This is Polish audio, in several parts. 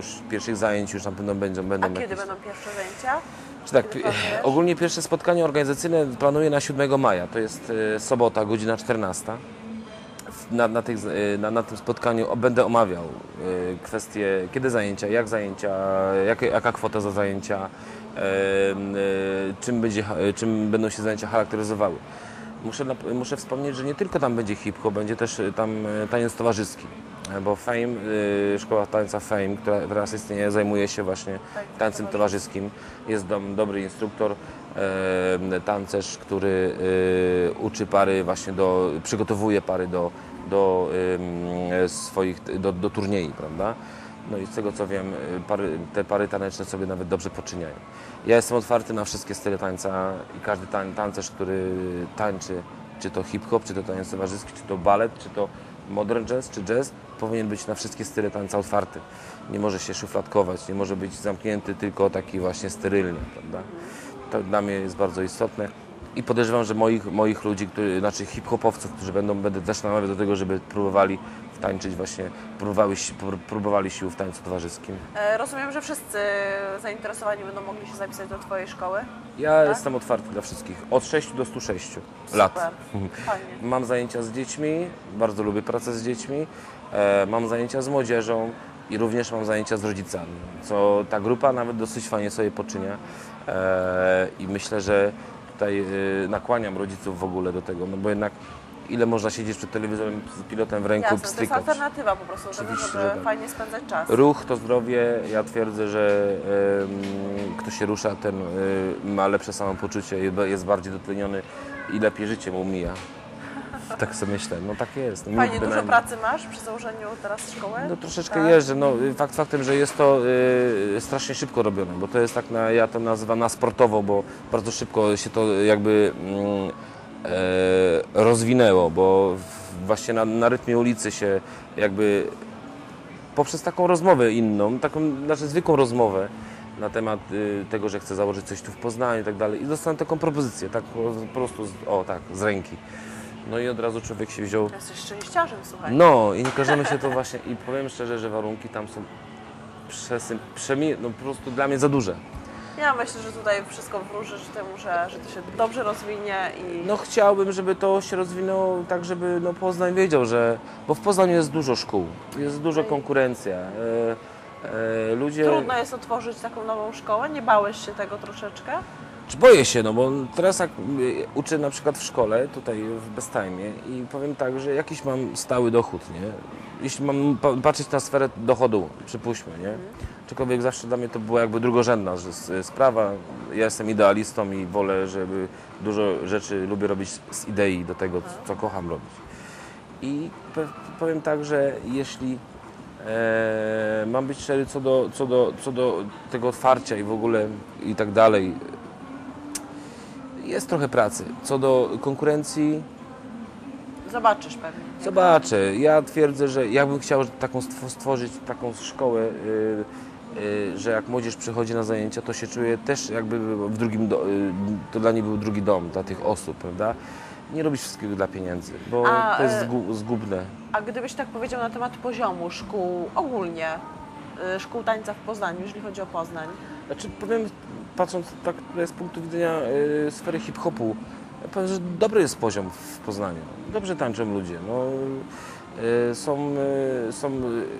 już pierwszych zajęć już na pewno będą, będą A kiedy jakieś. będą pierwsze zajęcia? Czy tak, Kiedy planujesz? ogólnie pierwsze spotkanie organizacyjne planuję na 7 maja. To jest e, sobota, godzina 14. W- Na, na, tych, e, na, na tym spotkaniu będę omawiał e, kwestie, kiedy zajęcia, jak zajęcia, jak, jaka kwota za zajęcia, e, e, czym, będzie, e, czym będą się zajęcia charakteryzowały. Muszę, muszę wspomnieć, że nie tylko tam będzie hip-hop, będzie też e, tam e, taniec towarzyski. E, Bo Fame, e, szkoła tańca Fame, która teraz istnieje, zajmuje się właśnie Tańcem towarzyskim. Jest dom, dobry instruktor, tancerz, który uczy pary właśnie do, przygotowuje pary do, do swoich, do, do turniej, prawda? No i z tego co wiem, e, pary, te pary taneczne sobie nawet dobrze poczyniają. Ja jestem otwarty na wszystkie style tańca i każdy tań, tancerz, który tańczy, czy to hip-hop, czy to taniec towarzyski, czy to balet, czy to modern jazz, czy jazz, powinien być na wszystkie style tańca otwarty. Nie może się szufladkować, nie może być zamknięty tylko taki właśnie sterylnie, prawda? To dla mnie jest bardzo istotne. I podejrzewam, że moich, moich ludzi, którzy, znaczy hip-hopowców, którzy będą, będę też namawiał do tego, żeby próbowali tańczyć właśnie, próbowali, si- pró- próbowali sił w tańcu towarzyskim. E, Rozumiem, że wszyscy zainteresowani będą mogli się zapisać do Twojej szkoły. Ja Tak? jestem otwarty dla wszystkich, od 6 do 106 lat. Super, fajnie. Mam zajęcia z dziećmi, bardzo lubię pracę z dziećmi. E, mam zajęcia z młodzieżą i również mam zajęcia z rodzicami, co ta grupa nawet dosyć fajnie sobie poczynia. E, I myślę, że tutaj nakłaniam rodziców w ogóle do tego, no bo jednak ile można siedzieć przed telewizorem z pilotem w ręku to jest alternatywa po prostu Oczywiście, żeby że tak. fajnie spędzać czas. Ruch to zdrowie. Ja twierdzę, że em, kto się rusza, ten y, ma lepsze samopoczucie, je- jest bardziej dotleniony i lepiej życie mu mija. Tak sobie myślę. No tak jest. No, Fajnie, dużo pracy masz przy założeniu teraz szkoły? No troszeczkę Tak? jeżdżę. No, y, fakt faktem, że jest to y, strasznie szybko robione, bo to jest tak, na, ja to nazywam na sportowo, bo bardzo szybko się to jakby e, rozwinęło, bo właśnie na, na rytmie ulicy się jakby poprzez taką rozmowę inną, taką znaczy zwykłą rozmowę na temat y, tego, że chcę założyć coś tu w Poznaniu i tak dalej. I dostałem taką propozycję, tak po, po prostu, z, o tak, z ręki. No i od razu człowiek się wziął Jesteś szczęściarzem, słuchaj. no i nie każemy się to właśnie i powiem szczerze, że warunki tam są przesym, przemi, no po prostu dla mnie za duże. Ja myślę, że tutaj wszystko wróży temu, że, że to się dobrze rozwinie i No chciałbym, żeby to się rozwinęło tak, żeby no Poznań wiedział, że, bo w Poznaniu jest dużo szkół, jest duża konkurencja. E, e, ludzie... trudno jest otworzyć taką nową szkołę. Nie bałeś się tego troszeczkę? Boję się, no bo teraz jak uczę na przykład w szkole, tutaj w Bestajmie i powiem tak, że jakiś mam stały dochód, nie? Jeśli mam pa- patrzeć na sferę dochodu, przypuśćmy, nie? Aczkolwiek zawsze dla mnie to była jakby drugorzędna sprawa. Ja jestem idealistą i wolę, żeby dużo rzeczy lubię robić z idei do tego, co kocham robić. I powiem tak, że jeśli e, mam być szczery co do, co, do, co do tego otwarcia i w ogóle i tak dalej, jest trochę pracy. Co do konkurencji, Zobaczysz pewnie. zobaczę. Ja twierdzę, że ja bym chciał taką stw- stworzyć taką szkołę, y, y, że jak młodzież przychodzi na zajęcia, to się czuje też jakby w drugim, do, y, to dla niej był drugi dom, dla tych osób, prawda? Nie robić wszystkiego dla pieniędzy, bo A, to jest e, zgu- zgubne. A gdybyś tak powiedział na temat poziomu szkół ogólnie, y, szkół tańca w Poznaniu, jeżeli chodzi o Poznań, Znaczy powiem, patrząc tak z punktu widzenia y, sfery hip-hopu, powiem, że dobry jest poziom w Poznaniu. Dobrze tańczą ludzie. No, y, są, y, są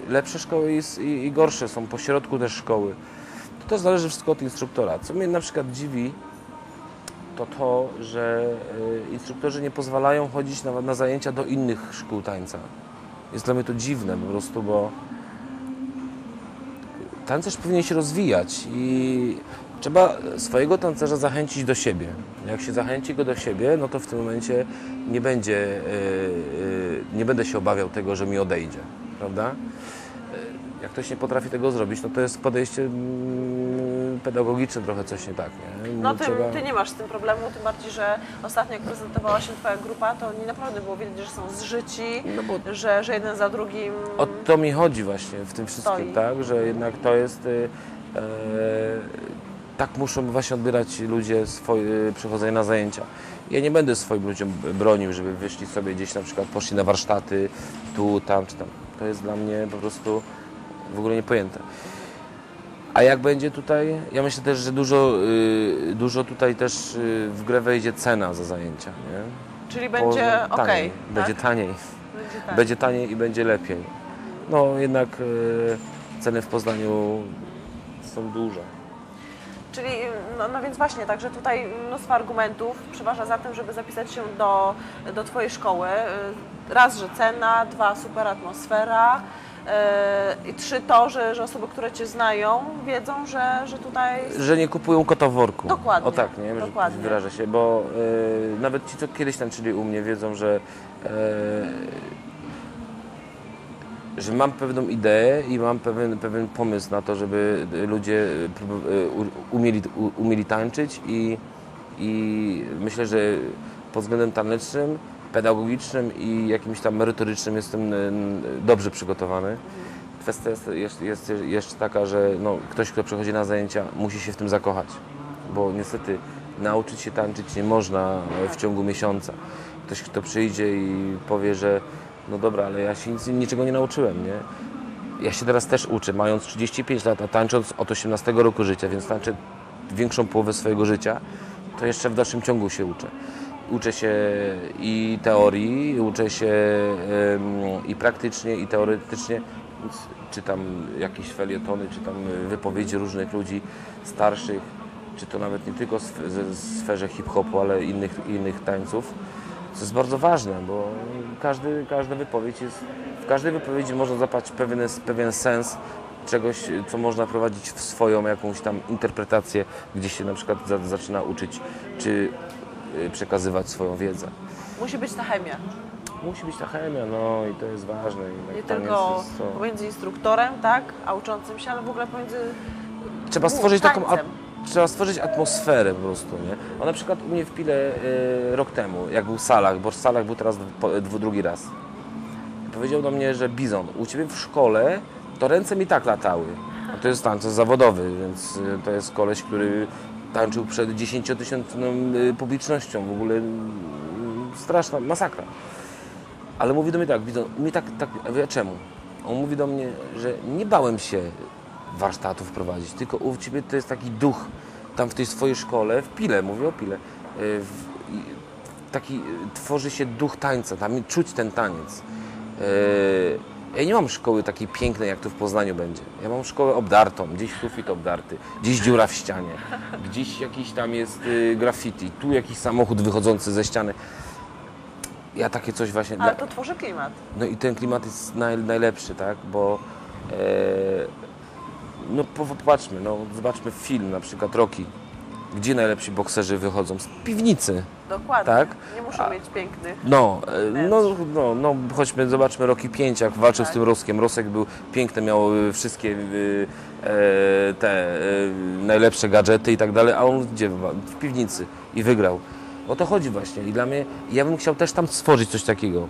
lepsze szkoły i, i, i gorsze, są pośrodku też szkoły. To też zależy wszystko od instruktora. Co mnie na przykład dziwi, to to, że y, instruktorzy nie pozwalają chodzić na, na zajęcia do innych szkół tańca. Jest dla mnie to dziwne po prostu, bo tancerz powinien się rozwijać i trzeba swojego tancerza zachęcić do siebie. Jak się zachęci go do siebie, no to w tym momencie nie będzie, e, e, nie będę się obawiał tego, że mi odejdzie, prawda? E, Jak ktoś nie potrafi tego zrobić, no to jest podejście mm, pedagogiczne trochę coś nie tak, nie? no ty, trzeba- ty nie masz z tym problemu, tym bardziej, że ostatnio jak prezentowała się Twoja grupa, to oni naprawdę było widać, że są zżyci, No bo że, że jeden za drugim... O to mi chodzi właśnie w tym wszystkim, Stoi. tak? Że jednak to jest. y, E, tak muszą właśnie odbierać ludzie swoje przychodzenie na zajęcia. Ja nie będę swoim ludziom bronił, żeby wyszli sobie gdzieś na przykład, poszli na warsztaty, tu, tam czy tam. To jest dla mnie po prostu w ogóle niepojęte. A jak będzie tutaj? Ja myślę też, że dużo, y, dużo tutaj też y, w grę wejdzie cena za zajęcia. Nie? Czyli będzie Bo ok. taniej. Będzie tak? taniej. Będzie tak. Będzie taniej i będzie lepiej. No jednak y, ceny w Poznaniu są duże. Czyli, no, no więc właśnie, także tutaj mnóstwo argumentów przeważa za tym, żeby zapisać się do, do Twojej szkoły. Y, Raz, że cena, dwa, super atmosfera y, i trzy to, że, że osoby, które Cię znają, wiedzą, że, że tutaj... Że nie kupują kota w worku. Dokładnie, O tak, nie? Dokładnie. Wyrażę się, bo y, nawet ci, co kiedyś tańczyli u mnie, wiedzą, że, y, że mam pewną ideę i mam pewien, pewien pomysł na to, żeby ludzie y, u- umieli, umieli tańczyć i, i myślę, że pod względem tanecznym, pedagogicznym i jakimś tam merytorycznym jestem y, dobrze przygotowany. Kwestia jest, jest, jest jeszcze taka, że no, ktoś, kto przychodzi na zajęcia, musi się w tym zakochać, bo niestety nauczyć się tańczyć nie można w ciągu miesiąca. Ktoś, kto przyjdzie i powie, że no dobra, ale ja się nic, niczego nie nauczyłem, nie? Ja się teraz też uczę, mając 35 lat, a tańcząc od 18 roku życia, więc tańczę większą połowę swojego życia, to jeszcze w dalszym ciągu się uczę. Uczę się i teorii, uczę się i praktycznie, i teoretycznie. Czytam jakieś felietony, czytam wypowiedzi różnych ludzi starszych, czy to nawet nie tylko w sferze hip-hopu, ale innych, innych tańców. Co jest bardzo ważne, bo każdy, każda wypowiedź jest, w każdej wypowiedzi można zapać pewien, pewien sens czegoś, co można prowadzić w swoją jakąś tam interpretację, gdzie się na przykład za, zaczyna uczyć, czy y, przekazywać swoją wiedzę. Musi być ta chemia. Musi być ta chemia, no i to jest ważne. Jednak Nie taniec tylko jest pomiędzy instruktorem, tak, a uczącym się, ale w ogóle pomiędzy Trzeba stworzyć taką trzeba stworzyć atmosferę po prostu, nie? A na przykład u mnie w Pile y, rok temu, jak był Salach, bo Salach był teraz po, dwu- drugi raz. Powiedział do mnie, że Bizon, u Ciebie w szkole to ręce mi tak latały. A to jest tańce zawodowy, więc y, to jest koleś, który tańczył przed 10-tysięczną y, publicznością. W ogóle y, straszna masakra. Ale mówi do mnie tak, Bizon, mi tak, tak, ja mówię, czemu? On mówi do mnie, że nie bałem się warsztatów prowadzić, tylko u Ciebie to jest taki duch tam w tej swojej szkole, w Pile, mówię o Pile, y, w, taki y, tworzy się duch tańca, tam czuć ten taniec. Y, Ja nie mam szkoły takiej pięknej, jak tu w Poznaniu będzie. Ja mam szkołę obdartą, gdzieś sufit obdarty, gdzieś dziura w ścianie, gdzieś jakiś tam jest graffiti, tu jakiś samochód wychodzący ze ściany. Ja takie coś właśnie... Ale to tworzy klimat. no i ten klimat jest naj, najlepszy, tak? Bo e, no po- popatrzmy, no zobaczmy film na przykład Rocky. Gdzie najlepsi bokserzy wychodzą? Z piwnicy. Dokładnie. Tak? Nie muszą A- mieć pięknych. No, e, no, no, no chodźmy, zobaczmy Rocky 5, jak walczył z Tak. tym Roskiem. Rosek był piękny, miał e, wszystkie e, e, te e, najlepsze gadżety i tak dalej, a on gdzie? W piwnicy i wygrał. O to chodzi właśnie i dla mnie, ja bym chciał też tam stworzyć coś takiego.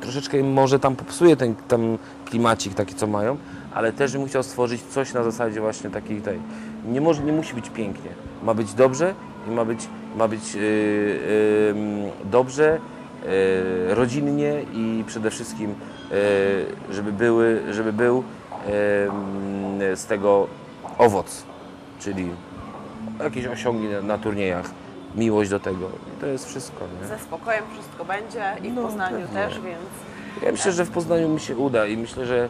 Troszeczkę może tam popsuje ten tam klimacik taki, co mają, ale też bym chciał stworzyć coś na zasadzie właśnie takiej tej. Nie, może, nie musi być pięknie, ma być dobrze i ma być, ma być yy, yy, dobrze, yy, rodzinnie i przede wszystkim, yy, żeby, były, żeby był yy, z tego owoc, czyli jakieś osiągi na, na turniejach, miłość do tego. I to jest wszystko. Nie? Ze spokojem wszystko będzie i w No, Poznaniu pewnie. też, więc Ja myślę, że w Poznaniu mi się uda i myślę, że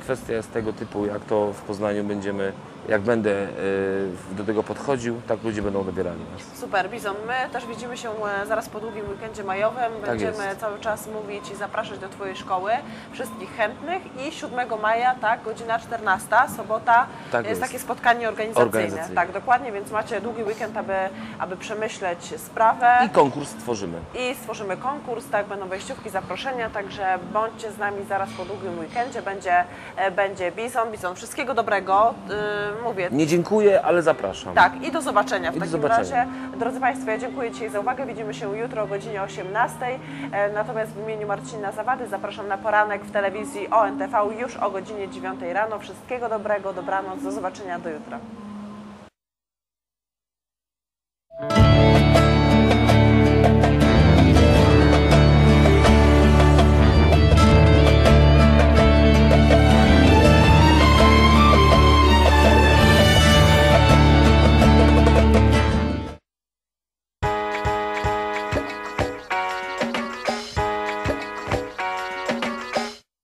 kwestia jest tego typu, jak to w Poznaniu będziemy, jak będę y, do tego podchodził, tak ludzie będą odbierali nas. super. Bizon, my też widzimy się e, zaraz po długim weekendzie majowym. Będziemy Tak cały czas mówić i zapraszać do Twojej szkoły wszystkich chętnych i 7 maja, tak, godzina 14, sobota, Tak jest, jest. takie spotkanie organizacyjne. Organizacyjne. Tak, dokładnie, więc macie długi weekend, aby, aby przemyśleć sprawę. I konkurs stworzymy. I stworzymy konkurs, tak, będą wejściówki, zaproszenia, także bądźcie z nami zaraz po długim weekendzie, będzie, e, będzie Bizon, Bizon, wszystkiego dobrego, yy, mówię, Nie dziękuję, ale zapraszam. tak, i do zobaczenia w I do takim zobaczenia. razie. Drodzy Państwo, ja dziękuję dzisiaj za uwagę, widzimy się jutro o godzinie 18, e, natomiast w imieniu Marcina Zawady zapraszam na poranek w telewizji ONTV już o godzinie 9 rano, wszystkiego dobrego, dobranoc, do zobaczenia, do jutra.